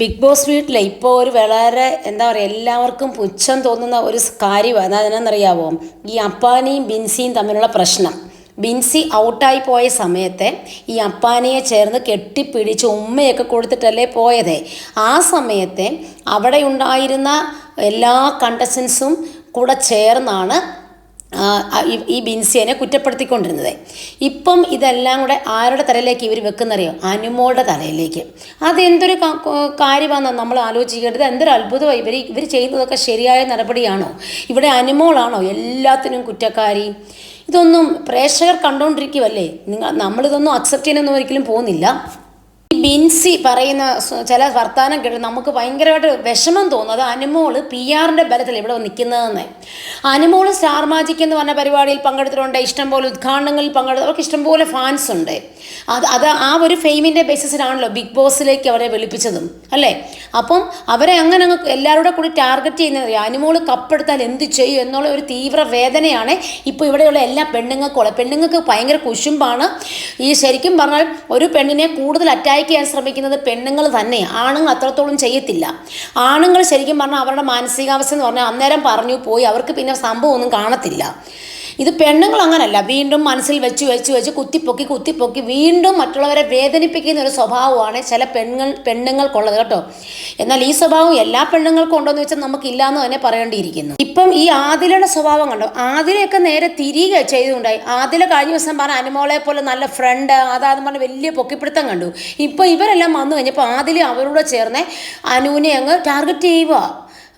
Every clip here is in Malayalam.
ബിഗ് ബോസ് വീട്ടിൽ ഇപ്പോൾ ഒരു വളരെ എന്താ പറയുക എല്ലാവർക്കും പുച്ഛം തോന്നുന്ന ഒരു കാര്യമാണ് അതെന്നറിയാവോ ഈ അപ്പാനിയും ബിൻസിയും തമ്മിലുള്ള പ്രശ്നം. ബിൻസി ഔട്ടായി പോയ സമയത്തെ ഈ അപ്പാനിയെ ചേർന്ന് കെട്ടിപ്പിടിച്ച് ഉമ്മയൊക്കെ കൊടുത്തിട്ടല്ലേ പോയത്. ആ സമയത്തെ അവിടെ ഉണ്ടായിരുന്ന എല്ലാ കണ്ടസ്റ്റൻസും കൂടെ ചേർന്നാണ് ഈ- ബിൻസിയനെ കുറ്റപ്പെടുത്തിക്കൊണ്ടിരുന്നത്. ഇപ്പം ഇതെല്ലാം കൂടെ ആരുടെ തലയിലേക്ക് ഇവർ വെക്കുന്നറിയോ? അനുമോളുടെ തലയിലേക്ക്. അതെന്തൊരു കാര്യമാണെന്ന് നമ്മൾ ആലോചിക്കേണ്ടത്? എന്തൊരു അത്ഭുതമായി ഇവർ ഇവർ ചെയ്യുന്നതൊക്കെ ശരിയായ നടപടിയാണോ? ഇവിടെ അനുമോളാണോ എല്ലാത്തിനും കുറ്റക്കാരി? ഇതൊന്നും പ്രേക്ഷകർ കണ്ടുകൊണ്ടിരിക്കുമല്ലേ നിങ്ങൾ നമ്മളിതൊന്നും അക്സെപ്റ്റ് ചെയ്യാനൊന്നും ഒരിക്കലും പോകുന്നില്ല. ബിൻസി പറയുന്ന ചില വർത്തമാനം കേട്ട് നമുക്ക് ഭയങ്കരമായിട്ട് വിഷമം തോന്നുന്നത് അനുമോൾ പി ആറിന്റെ ബലത്തിൽ ഇവിടെ നിൽക്കുന്നതെന്ന് അനുമോൾ സ്റ്റാർ മാജിക് എന്ന് പറഞ്ഞ പരിപാടിയിൽ പങ്കെടുത്തിട്ടുണ്ട്. ഇഷ്ടംപോലെ ഉദ്ഘാടനങ്ങളിൽ പങ്കെടുത്ത് അവർക്ക് ഇഷ്ടംപോലെ ഫാൻസ് ഉണ്ട്. അത് അത് ആ ഒരു ഫെയിമിന്റെ ബേസിസിലാണല്ലോ ബിഗ് ബോസിലേക്ക് അവരെ വിളിപ്പിച്ചതും. അല്ലേ? അപ്പം അവരെ അങ്ങനെ അങ്ങ് എല്ലാവരുടെ കൂടി ടാർഗറ്റ് ചെയ്യുന്നത് അനുമോൾ കപ്പെടുത്താൽ എന്ത് ചെയ്യും എന്നുള്ള ഒരു തീവ്ര വേദനയാണ് ഇപ്പോൾ ഇവിടെയുള്ള എല്ലാ പെണ്ണുങ്ങൾക്കും ഉള്ളത്. പെണ്ണുങ്ങൾക്ക് ഭയങ്കര കുശുമ്പാണ്. ഈ ശരിക്കും പറഞ്ഞാൽ ഒരു പെണ്ണിനെ കൂടുതൽ അറ്റാക്ക് ചെയ്യാൻ ശ്രമിക്കുന്നത് പെണ്ണുങ്ങൾ തന്നെ. ആണുങ്ങൾ അത്രത്തോളം ചെയ്യത്തില്ല. ആണുങ്ങൾ ശരിക്കും പറഞ്ഞാൽ അവരുടെ മാനസികാവസ്ഥ എന്ന് പറഞ്ഞാൽ അന്നേരം പറഞ്ഞു പോയി. അവർക്ക് പിന്നെ സംഭവം ഒന്നും കാണത്തില്ല. ഇത് പെണ്ണുങ്ങൾ അങ്ങനല്ല. വീണ്ടും മനസ്സിൽ വെച്ച് വെച്ച് വെച്ച് കുത്തിപ്പൊക്കി കുത്തിപ്പൊക്കി വീണ്ടും മറ്റുള്ളവരെ വേദനിപ്പിക്കുന്ന ഒരു സ്വഭാവമാണ് ചില പെണ്ണുങ്ങൾ പെണ്ണുങ്ങൾക്കുള്ളത് കേട്ടോ. എന്നാൽ ഈ സ്വഭാവം എല്ലാ പെണ്ണുങ്ങൾക്കും ഉണ്ടോ എന്ന് വെച്ചാൽ നമുക്കില്ല എന്ന് തന്നെ പറയേണ്ടിയിരിക്കുന്നു. ഇപ്പം ഈ ആദിലയുടെ സ്വഭാവം കണ്ടോ? ആദിലയൊക്കെ നേരെ തിരികെ ചെയ്തുകൊണ്ടായി. ആദില കഴിഞ്ഞ ദിവസം പറഞ്ഞ അനുമോളെ പോലെ നല്ല ഫ്രണ്ട് അതാന്ന് പറഞ്ഞ വലിയ പൊക്കിപ്പിടുത്തം കണ്ടു. ഇപ്പം ഇവരെല്ലാം വന്നു കഴിഞ്ഞപ്പോൾ ആദില അവരോട് ചേർന്ന് അനുവിനെ അങ്ങ് ടാർഗറ്റ് ചെയ്യുക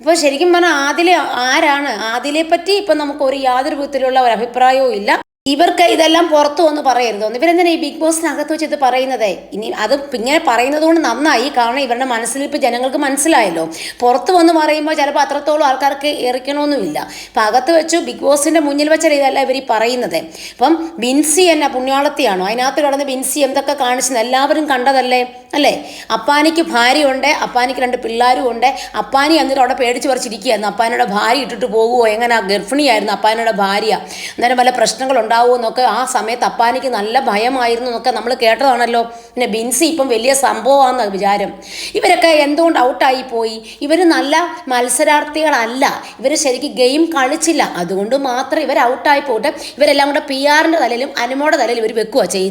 അപ്പോൾ ശരിക്കും പറഞ്ഞാൽ ആദിലെ ആരാണ്? ആദിലെ പറ്റി ഇപ്പം നമുക്ക് ഒരു യാതൊരു വിധത്തിലുള്ള ഒരു അഭിപ്രായവും ഇല്ല. ഇവർക്ക് ഇതെല്ലാം പുറത്തു വന്ന് പറയരുത് ഇവരെന്തിനാ ഈ ബിഗ് ബോസിനകത്ത് വെച്ച് ഇത് പറയുന്നത്? ഇനി അത് ഇങ്ങനെ പറയുന്നത് കൊണ്ട് നന്നായി. കാരണം ഇവരുടെ മനസ്സിൽ ഇപ്പോൾ ജനങ്ങൾക്ക് മനസ്സിലായല്ലോ. പുറത്ത് വന്ന് പറയുമ്പോൾ ചിലപ്പോൾ അത്രത്തോളം ആൾക്കാർക്ക് എറിക്കണമെന്നുമില്ല. അപ്പം അകത്ത് വെച്ചു ബിഗ് ബോസിന്റെ മുന്നിൽ വെച്ചാൽ ഇതല്ല ഇവർ ഈ പറയുന്നത്. അപ്പം ബിൻസി എന്ന പുണ്യാളത്തിയാണോ? അതിനകത്ത് കിടന്ന് ബിൻസി എന്തൊക്കെ കാണിച്ചത് എല്ലാവരും കണ്ടതല്ലേ? അല്ലേ? അപ്പാനിക്ക് ഭാര്യയുണ്ട്. അപ്പാനിക്ക് രണ്ട് പിള്ളേരും ഉണ്ട് അപ്പാനി എന്നിട്ട് അവിടെ പേടിച്ച് പറിച്ചിരിക്കുകയായിരുന്നു. അപ്പാനയുടെ ഭാര്യ ഇട്ടിട്ട് പോകുമോ എങ്ങനെ ഗർഭിണിയായിരുന്നു അപ്പാനയുടെ ഭാര്യ. അന്നേരം വല്ല പ്രശ്നങ്ങൾ ഉണ്ടാവുമോ എന്നൊക്കെ ആ സമയത്ത് അപ്പാനിക്ക് നല്ല ഭയമായിരുന്നു എന്നൊക്കെ നമ്മൾ കേട്ടതാണല്ലോ. പിന്നെ ബിൻസി ഇപ്പം വലിയ സംഭവമാണെന്ന വിചാരം. ഇവരൊക്കെ എന്തുകൊണ്ട് ഔട്ടായി പോയി? ഇവർ നല്ല മത്സരാർത്ഥികളല്ല. ഇവർ ശരിക്കും ഗെയിം കളിച്ചില്ല. അതുകൊണ്ട് മാത്രം ഇവർ ഔട്ടായി പോയിട്ട് ഇവരെല്ലാം കൂടെ പി ആറിന്റെ തലയിലും അനുമോടെ തലയിലും ഇവർ വെക്കുക ചെയ്യുന്നത്.